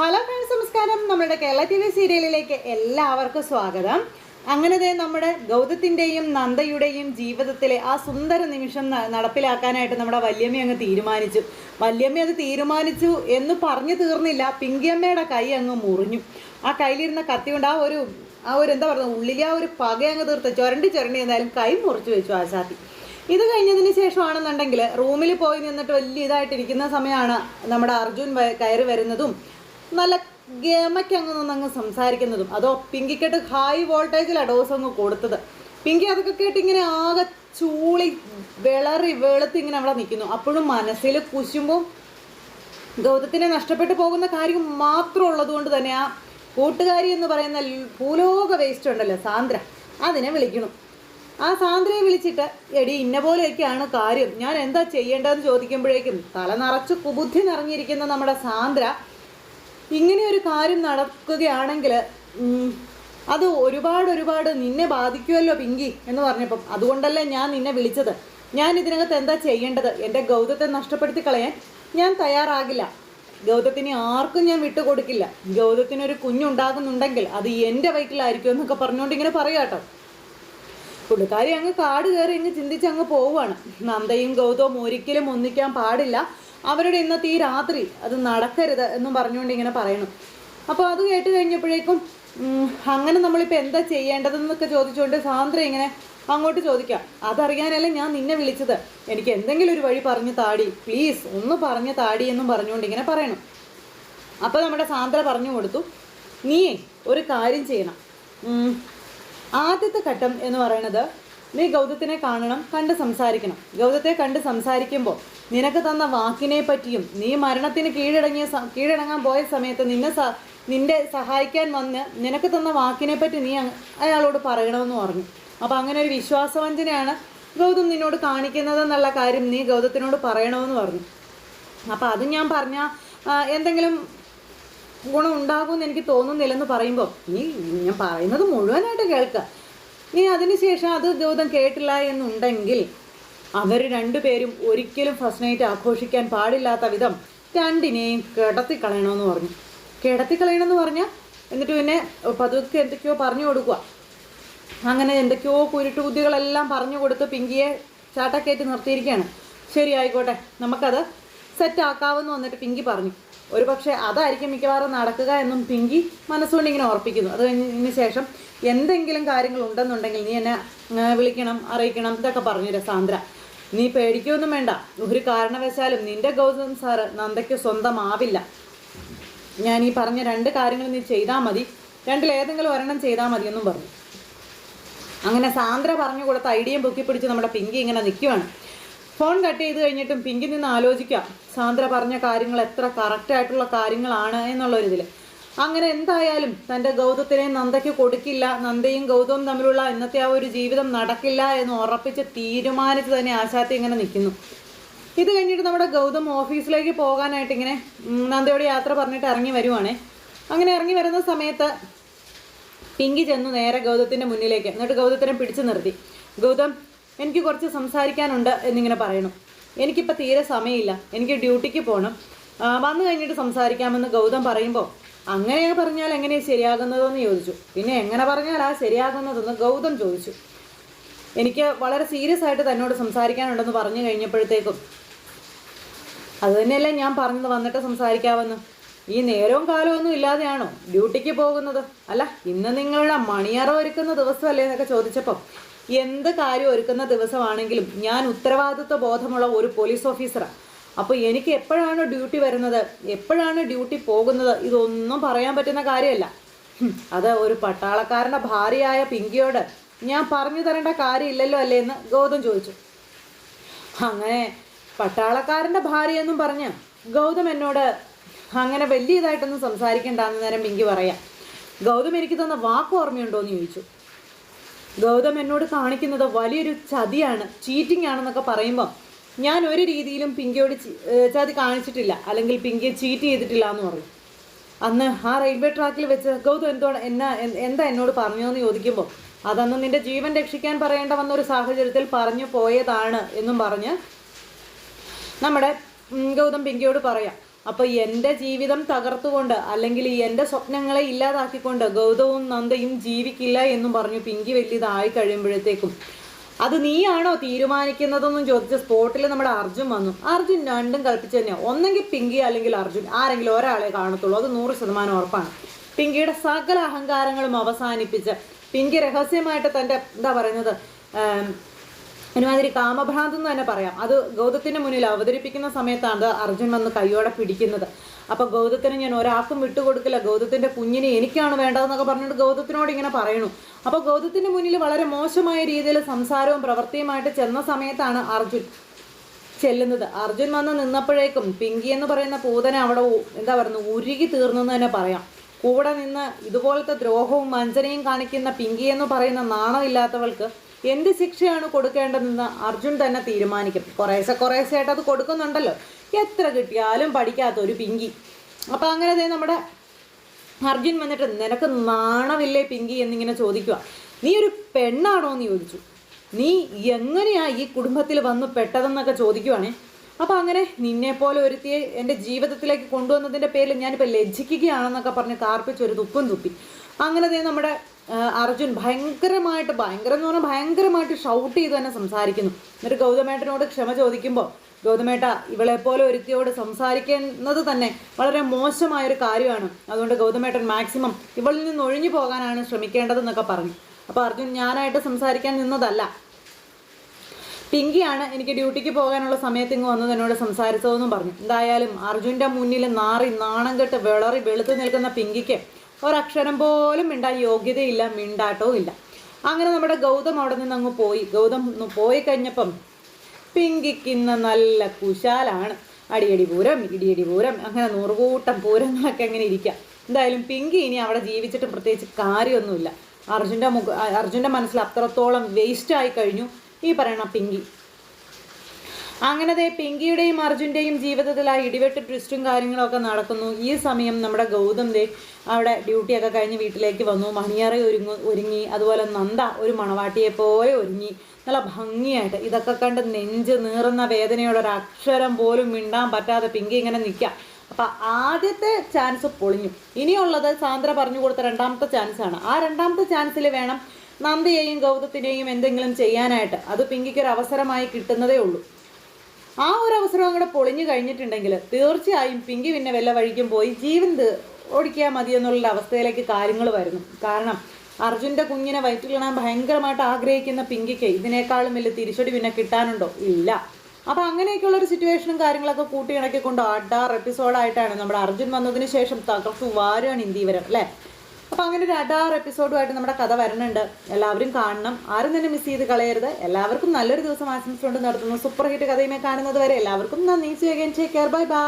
Hello friends നമസ്കാരം. നമ്മുടെ Kerala T V സീരിയലിലേക്ക് എല്ലാവർക്കും സ്വാഗതം. അങ്ങനെ നമ്മുടെ ഗൗതത്തിന്റെയും നന്ദയുടെയും ജീവിതത്തിലെ ആ സുന്ദര നിമിഷം നടപ്പിലാക്കാനായിട്ട് നമ്മുടെ വല്യമ്മ അങ്ങ് തീരുമാനിച്ചു. വല്യമ്മ അത് തീരുമാനിച്ചു എന്ന് പറഞ്ഞു തീർന്നില്ല. പിങ്കിയമ്മയുടെ കൈ അങ്ങ് മുറിഞ്ഞു. ആ കയ്യിലിരുന്ന കത്തി കൊണ്ട് ആ ഒരു ആ ഒരു എന്താ പറയുക ഉള്ളിലെ ആ ഒരു പക അങ്ങ് തീർത്ത് ചുരണ്ടി ചുരണ്ടി എന്നാലും കൈ മുറിച്ചു വെച്ചു ആശാത്തി ഇത് കഴിഞ്ഞതിന് ശേഷമാണെന്നുണ്ടെങ്കിൽ റൂമിൽ പോയി നിന്നിട്ട് വലിയ ഇതായിട്ടിരിക്കുന്ന സമയമാണ് നമ്മുടെ അർജുൻ കയറി വരുന്നതും നല്ല ഗമയ്ക്ക് അങ്ങ് നിന്ന് അങ്ങ് സംസാരിക്കുന്നതും. അതോ പിങ്കിക്കെട്ട് ഹൈ വോൾട്ടേജിലാണ് ഡോസ് അങ്ങ് കൊടുത്തത്. പിങ്കി അതൊക്കെ കേട്ട് ഇങ്ങനെ ആകെ ചൂളി വിളറി വെളുത്ത് ഇങ്ങനെ അവിടെ നിൽക്കുന്നു. അപ്പോഴും മനസ്സിൽ കുശുമ്പും ഗൗതത്തിനെ നഷ്ടപ്പെട്ടു പോകുന്ന കാര്യം മാത്രം ഉള്ളത് കൊണ്ട് തന്നെ ആ കൂട്ടുകാരി എന്ന് പറയുന്ന ഭൂലോക വേസ്റ്റ് ഉണ്ടല്ലോ സാന്ദ്ര. അതിനെ വിളിക്കണം ആ സാന്ദ്രയെ വിളിച്ചിട്ട് എടി ഇന്ന പോലെയൊക്കെയാണ് കാര്യം. ഞാൻ എന്താ ചെയ്യേണ്ടതെന്ന് ചോദിക്കുമ്പോഴേക്കും തല നിറച്ച് കുബുദ്ധി നിറഞ്ഞിരിക്കുന്ന നമ്മുടെ സാന്ദ്ര ഇങ്ങനെ ഒരു കാര്യം നടക്കുകയാണെങ്കിൽ അത് ഒരുപാട് ഒരുപാട് നിന്നെ ബാധിക്കുമല്ലോ പിങ്കി എന്ന് പറഞ്ഞപ്പം. അതുകൊണ്ടല്ലേ ഞാൻ നിന്നെ വിളിച്ചത്. ഞാൻ ഇതിനകത്ത് എന്താ ചെയ്യേണ്ടത്? എന്റെ ഗൗതത്തെ നഷ്ടപ്പെടുത്തി കളയാൻ ഞാൻ തയ്യാറാകില്ല. ഗൗതത്തിന് ആർക്കും ഞാൻ വിട്ടുകൊടുക്കില്ല. ഗൗതത്തിനൊരു കുഞ്ഞുണ്ടാകുന്നുണ്ടെങ്കിൽ അത് എന്റെ വയറ്റിലായിരിക്കും എന്നൊക്കെ പറഞ്ഞുകൊണ്ട് ഇങ്ങനെ പറയാട്ടോ പുള്ളിക്കാരി അങ്ങ് കാട് കയറി അങ്ങ് ചിന്തിച്ച് അങ്ങ് പോവുകയാണ്. നന്ദയും ഗൗതവും ഒരിക്കലും ഒന്നിക്കാൻ പാടില്ല. അവരുടെ ഇന്നത്തെ ഈ രാത്രി അത് നടക്കരുത് എന്നും പറഞ്ഞുകൊണ്ട് ഇങ്ങനെ പറയണം അപ്പോൾ അത് കേട്ട് കഴിഞ്ഞപ്പോഴേക്കും അങ്ങനെ നമ്മളിപ്പോൾ എന്താ ചെയ്യേണ്ടതെന്നൊക്കെ ചോദിച്ചുകൊണ്ട് സാന്ദ്ര ഇങ്ങനെ അങ്ങോട്ട് ചോദിക്കാം. അതറിയാനല്ലേ ഞാൻ നിന്നെ വിളിച്ചത്. എനിക്ക് എന്തെങ്കിലും ഒരു വഴി പറഞ്ഞു താടി. പ്ലീസ് ഒന്ന് പറഞ്ഞു താടി എന്നും പറഞ്ഞുകൊണ്ട് ഇങ്ങനെ പറയണം. അപ്പോൾ നമ്മുടെ സാന്ദ്ര പറഞ്ഞു കൊടുത്തു നീ ഒരു കാര്യം ചെയ്യണം. ആദ്യത്തെ ഘട്ടം എന്ന് പറയുന്നത് നീ ഗൗതത്തിനെ കാണണം കണ്ട് സംസാരിക്കണം. ഗൗതത്തെ കണ്ട് സംസാരിക്കുമ്പോൾ നിനക്ക് തന്ന വാക്കിനെ പറ്റിയും നീ മരണത്തിന് കീഴടങ്ങിയ കീഴടങ്ങാൻ പോയ സമയത്ത് നിന്നെ നിന്റെ സഹായിക്കാൻ വന്ന് നിനക്ക് തന്ന വാക്കിനെ പറ്റി നീ അയാളോട് പറയണമെന്ന് പറഞ്ഞു. അപ്പോൾ അങ്ങനെ ഒരു വിശ്വാസവഞ്ചനയാണ് ഗൗതം നിന്നോട് കാണിക്കുന്നത് എന്നുള്ള കാര്യം നീ ഗൗതത്തിനോട് പറയണമെന്ന് പറഞ്ഞു. അപ്പോൾ അത് ഞാൻ പറഞ്ഞ എന്തെങ്കിലും ഗുണം ഉണ്ടാകുമെന്ന് എനിക്ക് തോന്നുന്നില്ലെന്ന് പറയുമ്പോൾ നീ ഞാൻ പറയുന്നത് മുഴുവനായിട്ട് കേൾക്കുക നീ അതിനുശേഷം അത് ഗൗതം കേട്ടില്ല എന്നുണ്ടെങ്കിൽ അവർ രണ്ടുപേരും ഒരിക്കലും ഫസ്റ്റ് നൈറ്റ് ആഘോഷിക്കാൻ പാടില്ലാത്ത വിധം രണ്ടിനെയും കിടത്തി കളയണമെന്ന് പറഞ്ഞു. കിടത്തി കളയണമെന്ന് പറഞ്ഞാൽ എന്നിട്ട് പിന്നെ പതുക്കെ എന്തൊക്കെയോ പറഞ്ഞു കൊടുക്കുക അങ്ങനെ എന്തൊക്കെയോ കുരുട്ടു ബുദ്ധികളെല്ലാം പറഞ്ഞു കൊടുത്ത് പിങ്കിയെ ചാട്ടക്കയറ്റി നിർത്തിയിരിക്കുകയാണ്. ശരി ആയിക്കോട്ടെ നമുക്കത് സെറ്റ് ആക്കാമെന്ന് വന്നിട്ട് പിങ്കി പറഞ്ഞു. ഒരു പക്ഷേ അതായിരിക്കും മിക്കവാറും നടക്കുക എന്നും പിങ്കി മനസ്സുകൊണ്ട് ഇങ്ങനെ ഓർപ്പിക്കുന്നു. അത് കഴിഞ്ഞതിന് ശേഷം എന്തെങ്കിലും കാര്യങ്ങൾ ഉണ്ടെന്നുണ്ടെങ്കിൽ നീ എന്നെ വിളിക്കണം അറിയിക്കണം ഇതൊക്കെ പറഞ്ഞു രസാന്ദ്ര നീ പേടിക്കൊന്നും വേണ്ട. ഒരു കാരണവശാലും നിന്റെ ഗൗതം സാറ് നന്ദയ്ക്ക് സ്വന്തമാവില്ല. ഞാൻ ഈ പറഞ്ഞ രണ്ട് കാര്യങ്ങൾ നീ ചെയ്താൽ മതി. രണ്ടിലേതെങ്കിലും ഒരെണ്ണം ചെയ്താൽ മതി എന്നും പറഞ്ഞു. അങ്ങനെ സാന്ദ്ര പറഞ്ഞു കൊടുത്ത ഐഡിയയും പൊക്കി പിടിച്ച് നമ്മുടെ പിങ്കി ഇങ്ങനെ നിൽക്കുവാണ് ഫോൺ കട്ട് ചെയ്ത് കഴിഞ്ഞിട്ടും പിങ്കി നിന്ന് ആലോചിക്കാം. സാന്ദ്ര പറഞ്ഞ കാര്യങ്ങൾ എത്ര കറക്റ്റായിട്ടുള്ള കാര്യങ്ങളാണ് എന്നുള്ളൊരിതിൽ അങ്ങനെ എന്തായാലും തന്റെ ഗൗതത്തിനെ നന്ദയ്ക്ക് കൊടുക്കില്ല നന്ദയും ഗൗതവും തമ്മിലുള്ള ഇന്നത്തെ ആ ഒരു ജീവിതം നടക്കില്ല എന്ന് ഉറപ്പിച്ച് തീരുമാനിച്ച് തന്നെ ആശാത്തി ഇങ്ങനെ നിൽക്കുന്നു. ഇത് കഴിഞ്ഞിട്ട് നമ്മുടെ ഗൗതം ഓഫീസിലേക്ക് പോകാനായിട്ട് ഇങ്ങനെ നന്ദയോട് യാത്ര പറഞ്ഞിട്ട് ഇറങ്ങി വരുവാണേ. അങ്ങനെ ഇറങ്ങി വരുന്ന സമയത്ത് പിങ്കി ചെന്നു നേരെ ഗൗതത്തിന്റെ മുന്നിലേക്ക്. എന്നിട്ട് ഗൗതത്തിനെ പിടിച്ചു നിർത്തി. ഗൗതം എനിക്ക് കുറച്ച് സംസാരിക്കാനുണ്ട് എന്നിങ്ങനെ പറയണം എനിക്കിപ്പോൾ തീരെ സമയമില്ല. എനിക്ക് ഡ്യൂട്ടിക്ക് പോകണം വന്നു കഴിഞ്ഞിട്ട് സംസാരിക്കാമെന്ന് ഗൗതം പറയുമ്പോൾ അങ്ങനെ പറഞ്ഞാൽ എങ്ങനെ ശരിയാകുന്നതെന്ന് ചോദിച്ചു. പിന്നെ എങ്ങനെ പറഞ്ഞാൽ ആ ശരിയാകുന്നതെന്ന് ഗൗതം ചോദിച്ചു. എനിക്ക് വളരെ സീരിയസ് ആയിട്ട് തന്നോട് സംസാരിക്കാനുണ്ടെന്ന് പറഞ്ഞു കഴിഞ്ഞപ്പോഴത്തേക്കും അത് തന്നെയല്ലേ ഞാൻ പറഞ്ഞത് വന്നിട്ട് സംസാരിക്കാമെന്ന്? ഈ നേരവും കാലവും ഒന്നും ഇല്ലാതെയാണോ ഡ്യൂട്ടിക്ക് പോകുന്നത്? അല്ല ഇന്ന് നിങ്ങളുടെ മണിയറ ഒരുക്കുന്ന ദിവസമല്ലേ എന്നൊക്കെ ചോദിച്ചപ്പോൾ എന്ത് കാര്യം ഒരുക്കുന്ന ദിവസമാണെങ്കിലും ഞാൻ ഉത്തരവാദിത്വ ബോധമുള്ള ഒരു പോലീസ് ഓഫീസറാണ് അപ്പോൾ എനിക്ക് എപ്പോഴാണ് ഡ്യൂട്ടി വരുന്നത് എപ്പോഴാണ് ഡ്യൂട്ടി പോകുന്നത് ഇതൊന്നും പറയാൻ പറ്റുന്ന കാര്യമല്ല. അത് ഒരു പട്ടാളക്കാരന്റെ ഭാര്യയായ പിങ്കിയോട് ഞാൻ പറഞ്ഞു തരേണ്ട കാര്യമില്ലല്ലോ അല്ലേ എന്ന് ഗൗതം ചോദിച്ചു. അങ്ങനെ പട്ടാളക്കാരന്റെ ഭാര്യ എന്നും പറഞ്ഞ് ഗൗതം എന്നോട് അങ്ങനെ വലിയ ഇതായിട്ടൊന്നും സംസാരിക്കണ്ടെന്ന് നേരം പിങ്കി പറയാം. ഗൗതം എനിക്ക് തന്ന വാക്ക് ഓർമ്മയുണ്ടോ എന്ന് ചോദിച്ചു. ഗൗതം എന്നോട് കാണിക്കുന്നത് വലിയൊരു ചതിയാണ് ചീറ്റിംഗ് ആണെന്നൊക്കെ പറയുമ്പോൾ ഞാൻ ഒരു രീതിയിലും പിങ്കിയോട് ചാതി കാണിച്ചിട്ടില്ല. അല്ലെങ്കിൽ പിങ്കിയെ ചീറ്റ് ചെയ്തിട്ടില്ല എന്ന് പറഞ്ഞു അന്ന് ആ റെയിൽവേ ട്രാക്കിൽ വെച്ച് ഗൗതം എന്തോ എന്നാ എന്താ എന്നോട് പറഞ്ഞോന്ന് ചോദിക്കുമ്പോൾ അതന്ന് നിന്റെ ജീവൻ രക്ഷിക്കാൻ പറയേണ്ട വന്ന ഒരു സാഹചര്യത്തിൽ പറഞ്ഞു പോയതാണ് എന്നും പറഞ്ഞ് നമ്മുടെ ഗൗതം പിങ്കിയോട് പറയാം. അപ്പോൾ എന്റെ ജീവിതം തകർത്തുകൊണ്ട് അല്ലെങ്കിൽ എന്റെ സ്വപ്നങ്ങളെ ഇല്ലാതാക്കിക്കൊണ്ട് ഗൗതവും നന്ദയും ജീവിക്കില്ല എന്നും പറഞ്ഞു പിങ്കി വലിയതായി കഴിയുമ്പോഴത്തേക്കും അത് നീയാണോ തീരുമാനിക്കുന്നതെന്നും ചോദിച്ച സ്പോട്ടിൽ നമ്മുടെ അർജുൻ വന്നു. അർജുൻ രണ്ടും കൽപ്പിച്ച് തന്നെയാണ് ഒന്നെങ്കിൽ പിങ്കി അല്ലെങ്കിൽ അർജുൻ. ആരെങ്കിലും ഒരാളെ കാണത്തുള്ളൂ. അത് നൂറ് ശതമാനം ഉറപ്പാണ്. പിങ്കിയുടെ സകല അഹങ്കാരങ്ങളും അവസാനിപ്പിച്ച് പിങ്കി രഹസ്യമായിട്ട് തന്റെ എന്താ പറയുന്നത് ഒരുമാതിരി കാമഭ്രാന്ത് എന്ന് തന്നെ പറയാം. അത് ഗൗതത്തിന്റെ മുന്നിൽ അവതരിപ്പിക്കുന്ന സമയത്താണ് അർജുൻ വന്ന് കൈയോടെ പിടിക്കുന്നത്. അപ്പൊ ഗൗതത്തിന് ഞാൻ ഒരാൾക്കും വിട്ടുകൊടുക്കില്ല. ഗൗതത്തിന്റെ കുഞ്ഞിനെ എനിക്കാണ് വേണ്ടതെന്നൊക്കെ പറഞ്ഞിട്ട് ഗൗതത്തിനോട് ഇങ്ങനെ പറയണു. അപ്പൊ ഗൗതത്തിന്റെ മുന്നിൽ വളരെ മോശമായ രീതിയിൽ സംസാരവും പ്രവൃത്തിയുമായിട്ട് ചെന്ന സമയത്താണ് അർജുൻ ചെല്ലുന്നത്. അർജുൻ വന്ന് നിന്നപ്പോഴേക്കും പിങ്കി എന്ന് പറയുന്ന പൂതന അവിടെ എന്താ പറയുന്നത് ഉരുകി തീർന്നു എന്ന് തന്നെ പറയാം. കൂടെ നിന്ന് ഇതുപോലത്തെ ദ്രോഹവും വഞ്ചനയും കാണിക്കുന്ന പിങ്കി എന്ന് പറയുന്ന നാണമില്ലാത്തവൾക്ക് എന്ത് ശിക്ഷയാണ് കൊടുക്കേണ്ടതെന്ന് അർജുൻ തന്നെ തീരുമാനിക്കും. കുറേശ്ശെ കുറേശ്ശെ ആയിട്ട് അത് കൊടുക്കുന്നുണ്ടല്ലോ. എത്ര കിട്ടിയാലും പഠിക്കാത്ത ഒരു പിങ്കി. അപ്പം അങ്ങനെ ദേ നമ്മുടെ അർജുൻ വന്നിട്ട് നിനക്ക് നാണമില്ലേ പിങ്കി? എന്നിങ്ങനെ ചോദിക്കുക. നീ ഒരു പെണ്ണാണോ? എന്ന് ചോദിച്ചു. നീ എങ്ങനെയാ ഈ കുടുംബത്തിൽ വന്ന് പെട്ടതെന്നൊക്കെ ചോദിക്കുവാണേ. അപ്പം അങ്ങനെ നിന്നെ പോലെ ഒരുത്തിയെ എന്റെ ജീവിതത്തിലേക്ക് കൊണ്ടുവന്നതിന്റെ പേരിൽ ഞാനിപ്പോൾ ലജ്ജിക്കുകയാണെന്നൊക്കെ പറഞ്ഞ് കാർപ്പിച്ച് ഒരു തുപ്പും തുപ്പി. അങ്ങനെ നമ്മുടെ അർജുൻ ഭയങ്കരമായിട്ട് ഭയങ്കരം എന്ന് പറഞ്ഞാൽ ഭയങ്കരമായിട്ട് ഷൗട്ട് ചെയ്ത് തന്നെ സംസാരിക്കുന്നു. എന്നിട്ട് ഗൗതമേട്ടനോട് ക്ഷമ ചോദിക്കുമ്പോൾ ഗൗതമേട്ട ഇവളെപ്പോലെ പോലെ ഒരുത്തിയോട് സംസാരിക്കുന്നത് തന്നെ വളരെ മോശമായ ഒരു കാര്യമാണ്. അതുകൊണ്ട് ഗൗതമേട്ടൻ മാക്സിമം ഇവളിൽ നിന്ന് ഒഴിഞ്ഞു പോകാനാണ് ശ്രമിക്കേണ്ടതെന്നൊക്കെ പറഞ്ഞു. അപ്പോൾ അർജുൻ ഞാനായിട്ട് സംസാരിക്കാൻ നിന്നതല്ല. പിങ്കിയാണ് എനിക്ക് ഡ്യൂട്ടിക്ക് പോകാനുള്ള സമയത്ത് ഇങ്ങ് വന്നത് എന്നോട് സംസാരിച്ചതെന്നും പറഞ്ഞു. എന്തായാലും അർജുന്റെ മുന്നിൽ നാറി നാണം കെട്ട് വിളറി വെളുത്തു നിൽക്കുന്ന പിങ്കിക്ക് ഒരക്ഷരം പോലും മിണ്ടാൻ യോഗ്യതയില്ല മിണ്ടാട്ടവും ഇല്ല. അങ്ങനെ നമ്മുടെ ഗൗതം അവിടെ നിന്ന് അങ്ങ് പോയി. ഗൗതം പോയി കഴിഞ്ഞപ്പം പിങ്കിക്ക് നല്ല കുശാലാണ്. അടിയടി പൂരം ഇടിയടി പൂരം അങ്ങനെ നൂറുകൂട്ടം പൂരങ്ങളൊക്കെ അങ്ങനെ ഇരിക്കാം. എന്തായാലും പിങ്കി ഇനി അവിടെ ജീവിച്ചിട്ട് പ്രത്യേകിച്ച് കാര്യമൊന്നുമില്ല. അർജുന്റെ മുഖ അർജുന്റെ മനസ്സിൽ അത്രത്തോളം വേസ്റ്റ് ആയി കഴിഞ്ഞു. ഈ പറയണ പിങ്കി. അങ്ങനെ ദേ പിങ്കിയുടെയും അർജുന്റെയും ജീവിതത്തിൽ ആ ഇടിവെട്ട് ട്വിസ്റ്റും കാര്യങ്ങളൊക്കെ നടക്കുന്നു. ഈ സമയം നമ്മുടെ ഗൗതം ദേ അവിടെ ഡ്യൂട്ടിയൊക്കെ കഴിഞ്ഞ് വീട്ടിലേക്ക് വന്നു. മണിയറ ഒരുങ്ങു ഒരുങ്ങി. അതുപോലെ നന്ദ ഒരു മണവാട്ടിയെ പോലെ ഒരുങ്ങി. നല്ല ഭംഗിയായിട്ട് ഇതൊക്കെ കണ്ട് നെഞ്ച് നീറുന്ന വേദനയുള്ള ഒരു അക്ഷരം പോലും മിണ്ടാൻ പറ്റാതെ പിങ്കി ഇങ്ങനെ നിൽക്കുക. അപ്പം ആദ്യത്തെ ചാൻസ് പൊളിഞ്ഞു. ഇനിയുള്ളത് സാന്ദ്ര പറഞ്ഞു കൊടുത്ത രണ്ടാമത്തെ ചാൻസാണ് ആ രണ്ടാമത്തെ ചാൻസിൽ വേണം നന്ദയെയും ഗൗതത്തിനെയും എന്തെങ്കിലും ചെയ്യാനായിട്ട്. അത് പിങ്കിക്ക് ഒരു അവസരമായി കിട്ടുന്നതേ ഉള്ളൂ. ആ ഒരു അവസരം അങ്ങോട്ട് പൊളിഞ്ഞു കഴിഞ്ഞിട്ടുണ്ടെങ്കിൽ തീർച്ചയായും പിങ്കി പിന്നെ വല്ല വഴിക്കും പോയി ജീവൻ ഓടിക്കാൻ മതി എന്നുള്ള അവസ്ഥയിലേക്ക് കാര്യങ്ങൾ വരുന്നു. കാരണം അർജുന്റെ കുഞ്ഞിനെ വയറ്റിലിടാൻ ഭയങ്കരമായിട്ട് ആഗ്രഹിക്കുന്ന പിങ്കിക്ക് ഇതിനേക്കാളും വലിയ തിരിച്ചടി പിന്നെ കിട്ടാനുണ്ടോ? ഇല്ല. അപ്പോൾ അങ്ങനെയൊക്കെയുള്ള ഒരു സിറ്റുവേഷനും കാര്യങ്ങളൊക്കെ കൂട്ടിയിണക്കിക്കൊണ്ട് അഡാർ എപ്പിസോഡായിട്ടാണ് നമ്മുടെ അർജുൻ വന്നതിന് ശേഷം തകർത്തു വാരുകയാണ് ഇന്ത്യവരം അല്ലേ? അപ്പോൾ അങ്ങനെ ഒരു അഡാർ എപ്പിസോഡുമായിട്ട് നമ്മുടെ കഥ വരുന്നുണ്ട്. എല്ലാവരും കാണണം. ആരും തന്നെ മിസ് ചെയ്ത് കളയരുത്. എല്ലാവർക്കും നല്ലൊരു ദിവസം ആശംസ കൊണ്ട് നടത്തുന്നു സൂപ്പർ ഹിറ്റ് കഥയുമേ കാണുന്നത് വരെ എല്ലാവർക്കും നന്ദി. ചെയ്യുകയും ടേക്ക് കെയർ ബൈ ബൈ